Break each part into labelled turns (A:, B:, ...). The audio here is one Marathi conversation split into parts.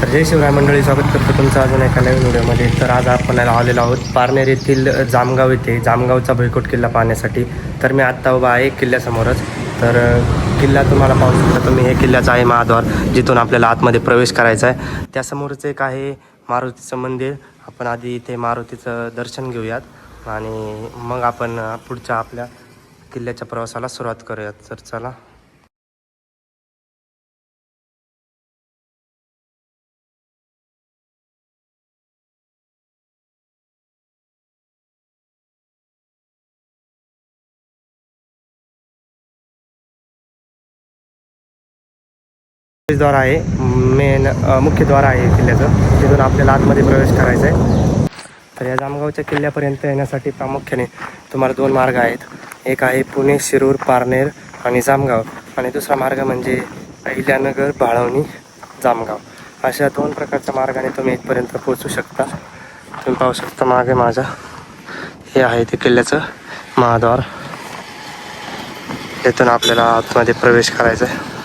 A: तर जय शिवराय मंडळी स्वागत करतो तुमचं अजून एका नवीन व्हिडिओमध्ये. तर आज आपण आलेलो आहोत पारनेर येथील जामगाव येथे जामगावचा भुईकोट किल्ला पाहण्यासाठी. तर मी आत्ता उभा आहे किल्ल्यासमोरच. तर किल्ला तुम्हाला पाहू शकता तुम्ही. हे किल्ल्याचं आहे महाद्वार जिथून आपल्याला आतमध्ये प्रवेश करायचा आहे. त्यासमोरच एक आहे मारुतीचं मंदिर. आपण आधी इथे मारुतीचं दर्शन घेऊयात आणि मग आपण पुढच्या आपल्या किल्ल्याच्या प्रवासाला सुरुवात करूयात. तर चला. प्रवेशद्वार आहे. मेन मुख्यद्वार मुख्य द्वार आहे किल्ल्याचं. तिथून आपल्याला आतमध्ये प्रवेश करायचा आहे. तर या जामगावच्या किल्ल्यापर्यंत येण्यासाठी प्रामुख्याने तुम्हाला दोन मार्ग आहेत. एक आहे पुणे शिरूर पारनेर आणि जामगाव. आणि दुसरा मार्ग म्हणजे अहिल्यानगर बाळवणी जामगाव. अशा दोन प्रकारच्या मार्गाने तुम्ही इथपर्यंत पोहोचू शकता. तुम्ही पाहू शकता मागे माझ्या हे आहे ते किल्ल्याचं महाद्वार. येथून आपल्याला आतमध्ये प्रवेश करायचा आहे.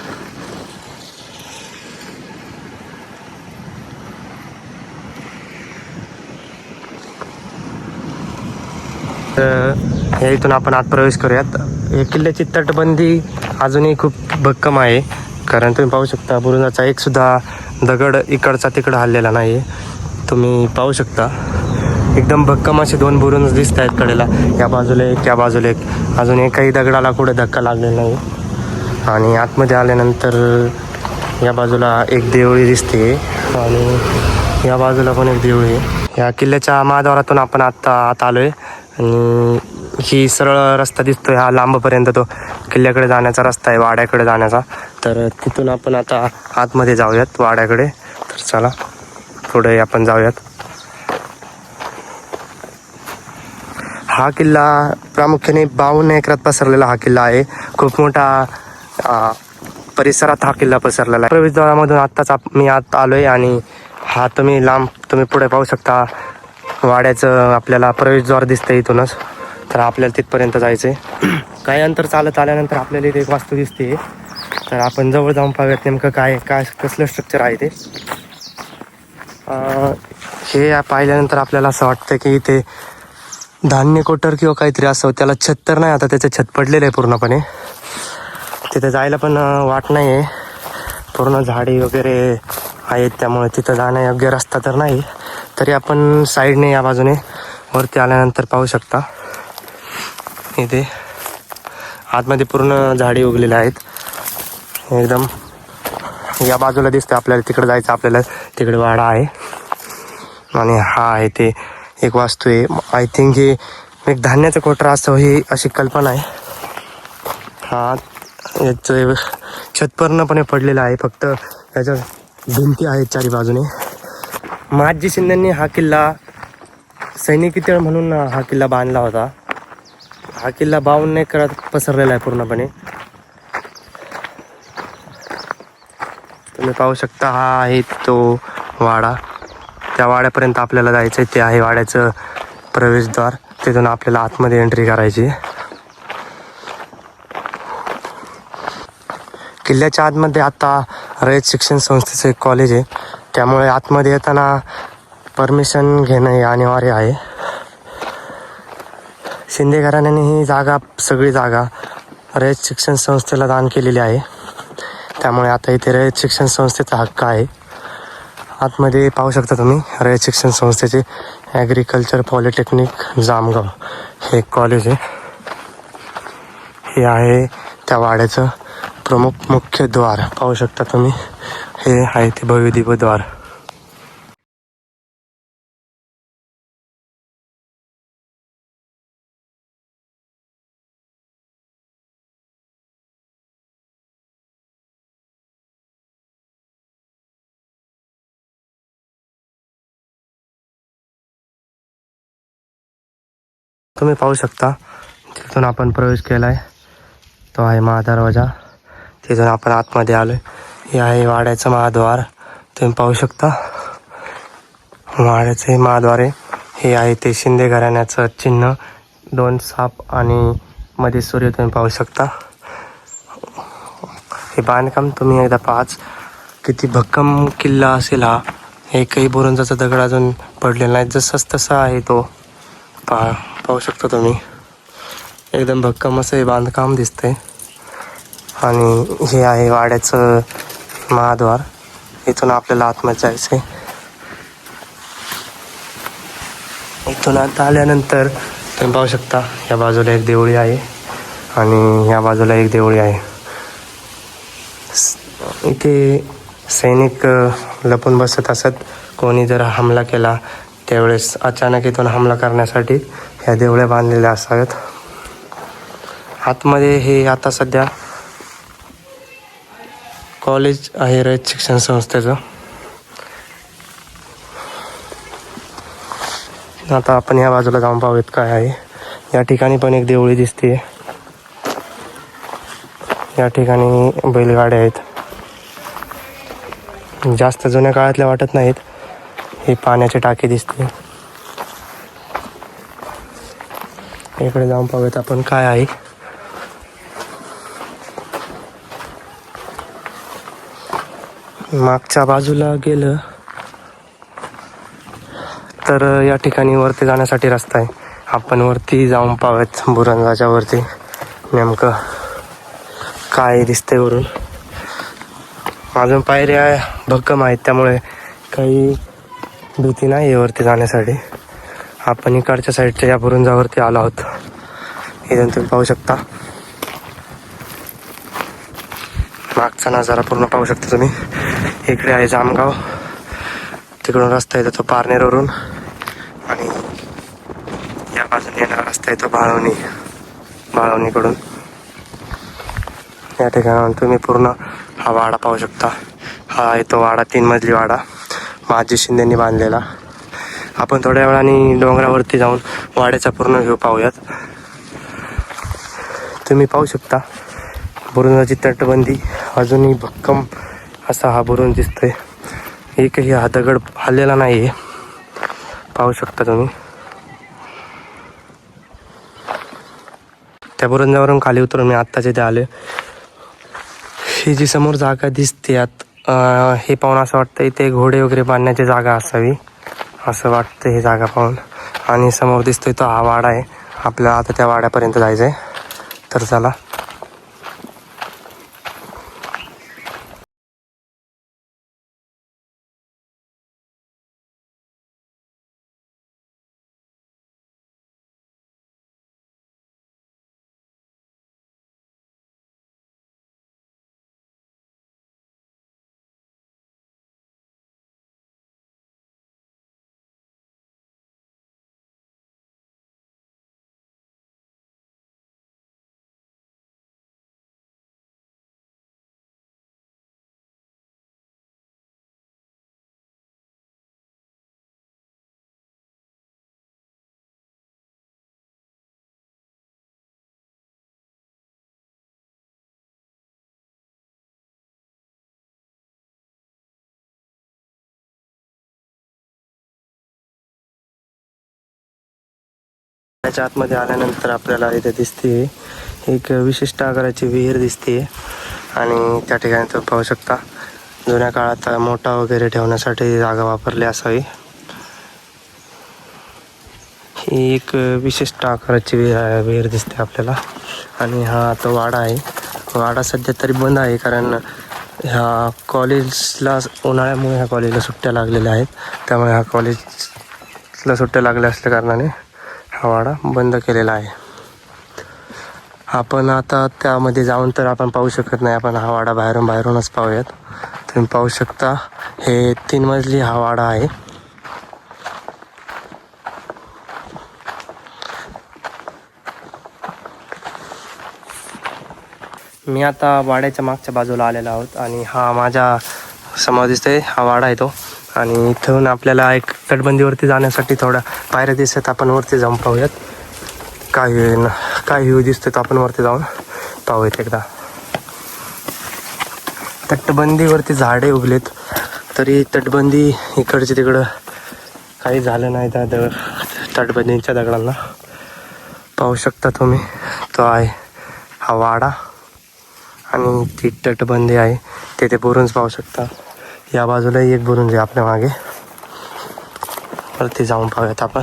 A: तर या इथून आपण आत प्रवेश करूयात. या किल्ल्याची तटबंदी अजूनही खूप भक्कम आहे. कारण तुम्ही पाहू शकता बुरुजाचा एक सुद्धा दगड इकडचा तिकडं हल्लेला नाही तुम्ही पाहू शकता. एकदम भक्कम असे दोन बुरुंज दिसत आहेत कडेला. या बाजूला एक या बाजूला एक. अजून एकाही दगडाला कुठे धक्का लागलेला नाही. आणि आतमध्ये आल्यानंतर या बाजूला एक देवळी दिसते. आणि या बाजूला पण एक देवळी आहे. या किल्ल्याच्या महाद्वारातून आपण आत्ता आत आलो आहे आणि ही सरळ रस्ता दिसतोय हा लांबपर्यंत तो किल्ल्याकडे जाण्याचा रस्ता आहे वाड्याकडे जाण्याचा. तर तिथून आपण आता आतमध्ये जाऊयात वाड्याकडे. तर चला पुढे आपण जाऊयात. हा किल्ला प्रामुख्याने बावन्न एकरात पसरलेला हा किल्ला आहे. खूप मोठा परिसरात हा किल्ला पसरलेला आहे. प्रवेशद्वारामधून आत्ताच मी आत आलोय आणि हा तुम्ही लांब तुम्ही पुढे पाहू शकता. वाड्याचं आपल्याला प्रवेशद्वार दिसतं इथूनच. तर आपल्याला तिथपर्यंत जायचं आहे काही अंतर चालत आल्यानंतर आपल्याला इथे एक वास्तू दिसते तर आपण जवळ जाऊन पाहूयात नेमकं काय काय कसलं स्ट्रक्चर आहे ते. हे पाहिल्यानंतर आपल्याला असं वाटतं की इथे धान्य कोटर किंवा काहीतरी असं त्याला छत तर नाही आता त्याचं छत पडलेलं आहे पूर्णपणे. तिथे जायला पण वाट नाही आहे पूर्ण झाडी वगैरे आहेत त्यामुळे तिथं जाणं योग्य रस्ता तर नाही. तरी आपण साईडने या बाजूने वरती आल्यानंतर पाहू शकता. इथे आतमध्ये पूर्ण झाडे उगलेले आहेत. एकदम या बाजूला दिसतं आपल्याला तिकडे जायचं आपल्याला तिकडे वाडा आहे. आणि हा आहे ते एक वास्तू आहे. आय थिंक हे एक धान्याचं कोटरा असं ही अशी कल्पना आहे. हा याचं छतपर्णपणे पडलेलं आहे. फक्त याच्या भिंती आहेत चारी बाजूने. महाजी शिंदेंनी हा किल्ला सैनिकी तळ म्हणून हा किल्ला बांधला होता. हा किल्ला बावन्न एकरात पसरलेला आहे पूर्णपणे. तुम्ही पाहू शकता हा आहे तो वाडा. त्या वाड्यापर्यंत आपल्याला जायचं आहे ते आहे वाड्याचं प्रवेशद्वार. तिथून आपल्याला आतमध्ये एंट्री करायची किल्ल्याच्या आतमध्ये आता रयत शिक्षण संस्थेचं एक कॉलेज आहे. त्यामुळे आतमध्ये येताना परमिशन घेणं हे अनिवार्य आहे. शिंदे घराण्याने ही जागा सगळी जागा रयत शिक्षण संस्थेला दान केलेली आहे. त्यामुळे आता इथे रयत शिक्षण संस्थेचा हक्क आहे. आतमध्ये पाहू शकता तुम्ही रयत शिक्षण संस्थेचे ॲग्रिकल्चर पॉलिटेक्निक जामगाव. हे कॉलेज आहे. हे आहे त्या वाड्याचं प्रमुख मुख्य द्वार. पाहू शकता तुम्ही. हे आहे ते भव्य दिव्य द्वार तुम्ही पाहू शकता तिथून आपण प्रवेश केला आहे तो आहे महादरवाजा तिथून आपण आतमध्ये आलो हे आहे वाड्याचं महाद्वार. तुम्ही पाहू शकता. वाड्याचं हे महाद्वार आहे. हे आहे ते शिंदे घराण्याचं चिन्ह. दोन साप आणि मध्ये सूर्य तुम्ही पाहू शकता. हे बांधकाम तुम्ही एकदा पाच किती भक्कम किल्ला असेल हा. एकही बुरुंजाचा दगड अजून पडलेला नाही. जसाच तसा आहे तो. पहा पाहू शकता तुम्ही. एकदम भक्कम असं हे बांधकाम दिसतंय. आणि हे आहे वाड्याचं महाद्वार. इथून आपल्याला आतमध्ये जायचं आहे इथून आता आल्यानंतर तुम्ही पाहू शकता या बाजूला एक देवळी आहे आणि या बाजूला एक देवळी आहे. इथे सैनिक लपून बसत असत. कोणी जर हमला केला त्यावेळेस अचानक इथून हमला करण्यासाठी ह्या देवळ्या बांधलेल्या असाव्यात. आतमध्ये हे आता सध्या कॉलेज आहे रयत शिक्षण संस्थेचं. आता आपण या बाजूला जाऊन पाहूयात काय आहे. या ठिकाणी पण एक देवळी दिसते या ठिकाणी बैलगाड्या आहेत. जास्त जुन्या काळातल्या वाटत नाहीत. ही पाण्याची टाकी दिसते इकडे जाऊन पाहूयात आपण काय आहे. मागच्या बाजूला गेलं तर या ठिकाणी वरती जाण्यासाठी रस्ता आहे. आपण वरती जाऊन पाहूयात बुरंजाच्या वरती नेमकं काय दिसतंय वरून. अजून पायऱ्या भक्कम आहेत त्यामुळे काही भीती नाही आहे वरती जाण्यासाठी. आपण इकडच्या साईडच्या या बुरुंजावरती आलो आहोत. इथून तुम्ही पाहू शकता. मागचा नजारा पूर्ण पाहू शकता तुम्ही. इकडे आहे जामगाव. तिकडून रस्ता येतो तो पारनेरवरून. आणि या बाजूने येणारा रस्ता येतो बाळवणी बाळवणीकडून. या ठिकाणाहून तुम्ही पूर्ण हा वाडा पाहू शकता. हा आहे तो वाडा तीन मजली वाडा. महाजी शिंदेनी बांधलेला. आपण थोड्या वेळाने डोंगरावरती जाऊन वाड्याचा पूर्ण व्ह्यू पाहूयात. तुम्ही पाहू शकता. बुरुंजाची तटबंदी अजूनही भक्कम असा हा भरून दिसतोय. एकही हा दगड हल्लेला नाही आहे पाहू शकता तुम्ही. त्या बुरुंजावरून खाली उतरून मी आत्ताच्या इथे आले ही जी समोर जागा दिसते आत हे पाहून असं वाटतं इथे घोडे वगैरे बांधण्याची जागा असावी. असं वाटतं ही जागा पाहून. आणि समोर दिसतोय तो हा वाडा आहे. आपल्याला आता त्या वाड्यापर्यंत जायचं आहे तर चला. त्याच्या आतमध्ये आल्यानंतर आपल्याला इथे दिसते. एक विशिष्ट आकाराची विहीर दिसते. आणि त्या ठिकाणी तुम्ही पाहू शकता जुन्या काळात मोठा वगैरे ठेवण्यासाठी जागा वापरली असावी. ही एक विशिष्ट आकाराची विहीर विहीर दिसते आपल्याला. आणि हा तो वाडा आहे. वाडा सध्या तरी बंद आहे कारण ह्या कॉलेजला उन्हाळ्यामुळे ह्या कॉलेजला सुट्ट्या लागलेल्या आहेत. त्यामुळे ह्या कॉलेजला सुट्ट्या लागल्या असल्या कारणाने हा वाडा बंद केलेला आहे. आपण आता त्यामध्ये जाऊन तर आपण पाहू शकत नाही आपण हा वाडा बाहेरून बाहेरूनच पाहूयात. तुम्ही पाहू शकता हे तीन मजली हा वाडा आहे. मी आता वाड्याच्या मागच्या बाजूला आलेलो आहोत आणि हा माझ्यासमोर दिसतोय हा वाडा आहे तो. आणि इथून आपल्याला एक तटबंदीवरती जाण्यासाठी थोड्या पायऱ्या दिसत आपण वरती जाऊन पाहूयात. काय व्ह्यू काय व्ह्यू दिसतो तो आपण वरती जाऊन पाहूयात एकदा. तटबंदीवरती झाडे उगलेत. तरी तटबंदी इकडचे तिकडं काही झालं नाही त्या दगड तटबंदीच्या दगडांना. पाहू शकता तुम्ही तो आहे हा वाडा आणि ती तटबंदी आहे. तिथे बुरुंज पाहू शकता. या बाजूलाही एक भरून आहे आपल्या मागे. वरती जाऊन पाहूयात आपण.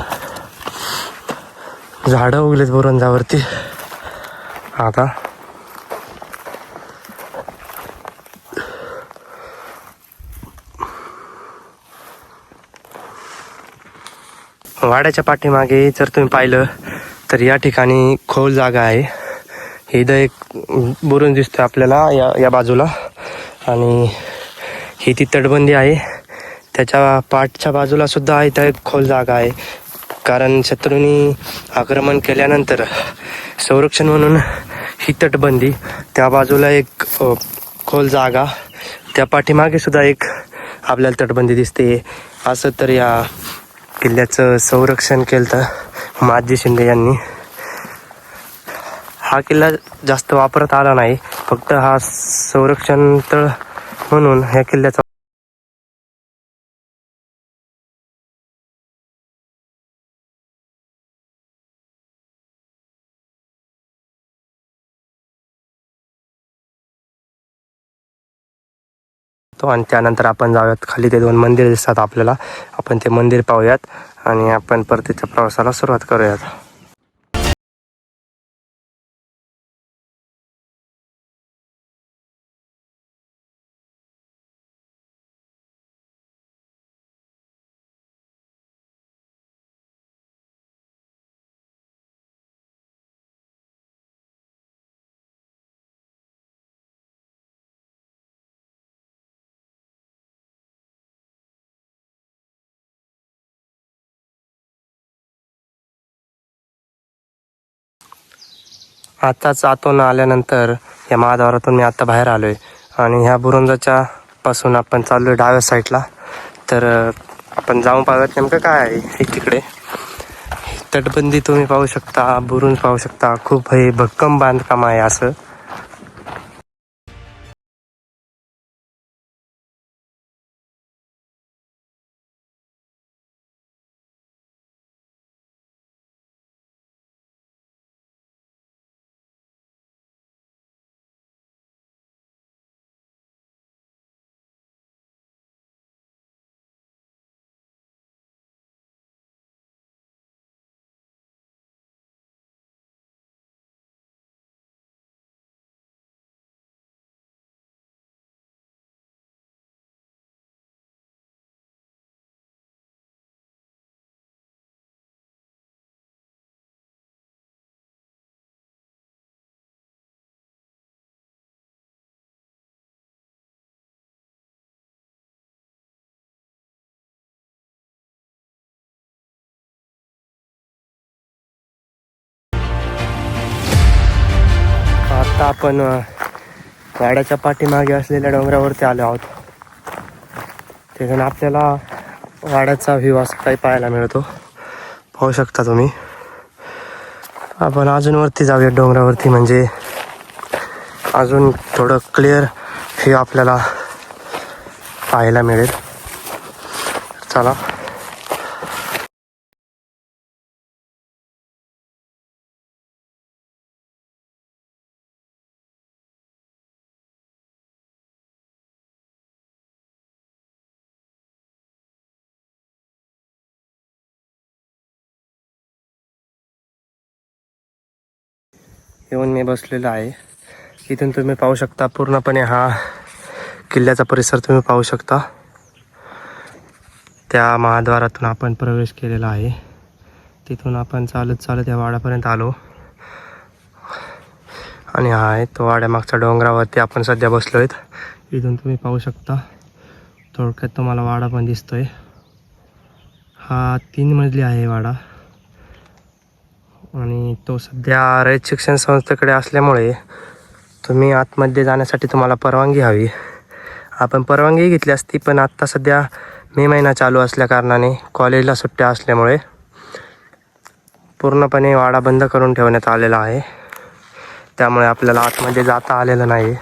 A: झाडं उगलेत बुरुंजावरती. आता. वाड्याच्या पाठीमागे जर तुम्ही पाहिलं तर या ठिकाणी खोल जागा आहे. इथं एक बुरुंज दिसतोय आपल्याला या या बाजूला. आणि ही ती तटबंदी आहे. त्याच्या पाठच्या बाजूला सुद्धा आहे एक खोल जागा आहे. कारण शत्रूंनी आक्रमण केल्यानंतर संरक्षण म्हणून ही तटबंदी त्या बाजूला एक खोल जागा त्या पाठीमागे सुद्धा एक आपल्याला तटबंदी दिसते. असं तर या किल्ल्याचं संरक्षण केलं तर माजी शिंदे यांनी. हा किल्ला जास्त वापरत आला नाही. फक्त हा संरक्षण तर म्हणून ह्या किल्ल्याचा तो आणि त्यानंतर आपण जाऊयात. खाली ते दोन मंदिर दिसतात आपल्याला. आपण ते मंदिर पाहूयात आणि आपण परतीच्या प्रवासाला सुरुवात करूयात. आत्ताच आतून आल्यानंतर या महाद्वारातून मी आत्ता बाहेर आलो आहे आणि ह्या बुरुंजाच्या पासून आपण चाललो आहे डाव्या साईडला. तर आपण जाऊन पाहूयात नेमकं काय आहे हे तिकडे. तटबंदी तुम्ही पाहू शकता बुरुंज पाहू शकता. खूप हे भक्कम बांधकाम आहे असं. आता आपण अ, वाड्याच्या पाठीमागे असलेल्या डोंगरावरती आलो आहोत. तिथून आपल्याला वाड्याचा व्ह्यू असा काही पाहायला मिळतो. पाहू शकता तुम्ही. आपण अजून वरती जाऊया डोंगरावरती म्हणजे अजून थोडं क्लिअर व्ह्यू आपल्याला पाहायला मिळेल. चला. येऊन मी बसलेलो आहे. इथून तुम्ही पाहू शकता पूर्णपणे हा किल्ल्याचा परिसर तुम्ही पाहू शकता. त्या महाद्वारातून आपण प्रवेश केलेला आहे. तिथून आपण चालत चालत या वाड्यापर्यंत आलो. आणि हा आहे तो वाड्यामागच्या डोंगरावरती आपण सध्या बसलो आहेत. इथून तुम्ही पाहू शकता. थोडक्यात तुम्हाला वाडा पण दिसतोय. हा तीन मजली आहे वाडा. आणि तो सध्या रयत शिक्षण संस्थेकडे असल्यामुळे तुम्ही आतमध्ये जाण्यासाठी तुम्हाला परवानगी हवी. आपण परवानगी घेतली असती पण आत्ता सध्या मे महिना चालू असल्या कारणाने कॉलेजला सुट्ट्या असल्यामुळे पूर्णपणे वाडा बंद करून ठेवण्यात आलेला आहे. त्यामुळे आपल्याला आतमध्ये जाता आलेलं नाही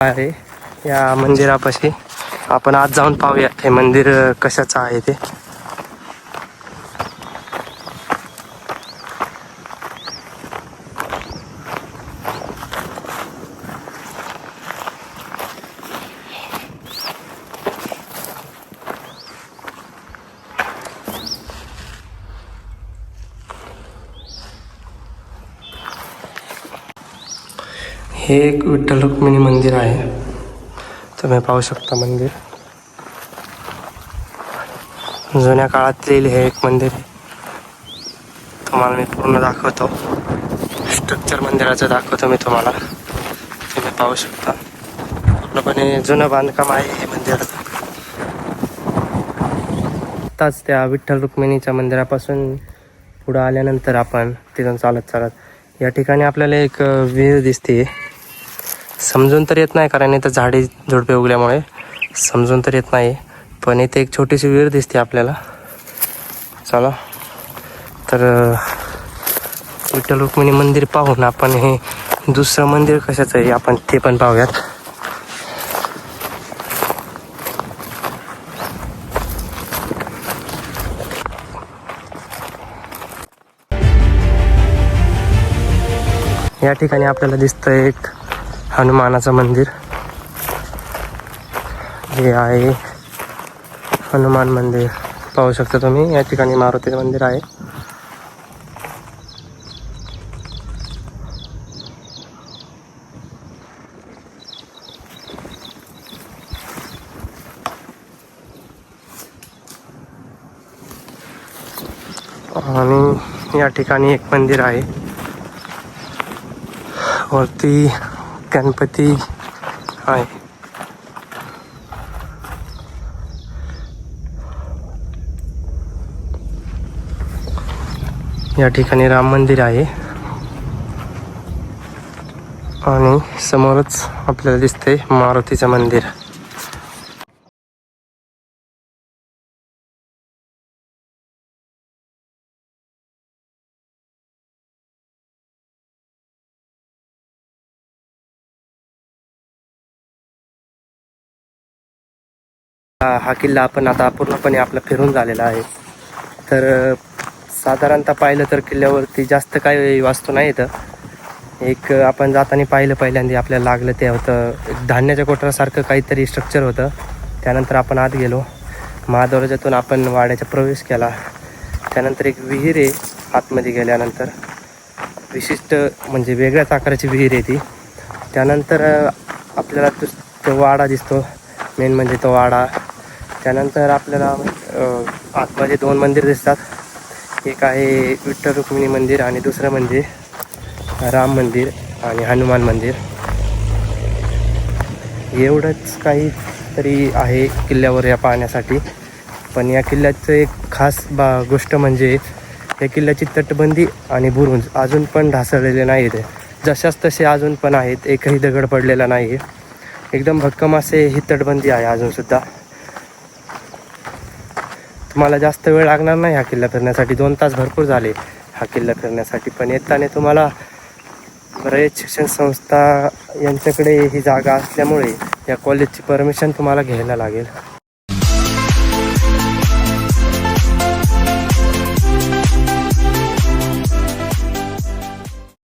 A: आहे. या मंदिरापाशी आपण आज जाऊन पाहूया हे मंदिर कशाचं आहे ते. हे एक विठ्ठल रुक्मिणी मंदिर आहे. तुम्ही पाहू शकता मंदिर. जुन्या काळातील हे एक मंदिर तुम्हाला मी पूर्ण दाखवतो. स्ट्रक्चर मंदिराचं दाखवतो मी तुम्हाला. तुम्ही पाहू शकता. पूर्णपणे जुनं बांधकाम आहे हे मंदिराचं आत्ताच त्या विठ्ठल रुक्मिणीच्या मंदिरापासून पुढं आल्यानंतर आपण तिथून चालत चालत या ठिकाणी आपल्याला एक विहीर दिसते समजून तर येत नाही कारण इथं झाडे झुडपे उगल्यामुळे समजून तर येत नाही. पण इथे एक छोटीशी विहीर दिसते आपल्याला. चला. तर विठ्ठल रुक्मिणी मंदिर पाहून आपण हे दुसरं मंदिर कशाचं आहे आपण ते पण पाहूयात. या ठिकाणी आपल्याला दिसतंय एक हनुमानाचं मंदिर. हे आहे हनुमान मंदिर. पाहू शकता तुम्ही या ठिकाणी मारुतीचं मंदिर आहे. आणि या ठिकाणी एक मंदिर आहे. वरती गणपती आहे या ठिकाणी राम मंदिर आहे. आणि समोरच आपल्याला दिसते मारुतीचं मंदिर. हा किल्ला आपण आता पूर्णपणे आपला फिरून झालेला आहे. तर साधारणतः पाहिलं तर किल्ल्यावरती जास्त काही वास्तू नाही इथं. एक आपण जाताना पाहिलं पहिल्यांदा आपल्याला लागलं ते होतं एक धान्याच्या कोटरासारखं काहीतरी स्ट्रक्चर होतं. त्यानंतर आपण आत गेलो. महादरवाज्यातून आपण वाड्याचा प्रवेश केला. त्यानंतर एक विहीर आहे आतमध्ये गेल्यानंतर. विशिष्ट म्हणजे वेगळ्याच आकाराची विहीर आहे ती. त्यानंतर आपल्याला तो वाडा दिसतो. मेन म्हणजे तो वाडा. त्यानंतर आपल्याला आतमध्ये दोन मंदिर दिसतात. एक आहे विठ्ठल रुक्मिणी मंदिर आणि दुसरं म्हणजे राम मंदिर आणि हनुमान मंदिर. एवढंच काही तरी आहे किल्ल्यावर या पाहण्यासाठी. पण या किल्ल्याचं एक खास बा गोष्ट म्हणजे या किल्ल्याची तटबंदी आणि बुरुंज अजून पण ढासळलेले नाही आहेत जशाच तसे अजून पण आहेत एकही दगड पडलेला नाही एकदम भक्कम असे ही तटबंदी आहे अजूनसुद्धा तुम्हाला जास्त वेळ लागणार नाही हा किल्ला फिरण्यासाठी. दोन तास भरपूर झाले हा किल्ला फिरण्यासाठी. पण येताना तुम्हाला बरेच शिक्षण संस्था यांच्याकडे ही जागा असल्यामुळे या कॉलेजची परमिशन तुम्हाला घ्यायला लागेल.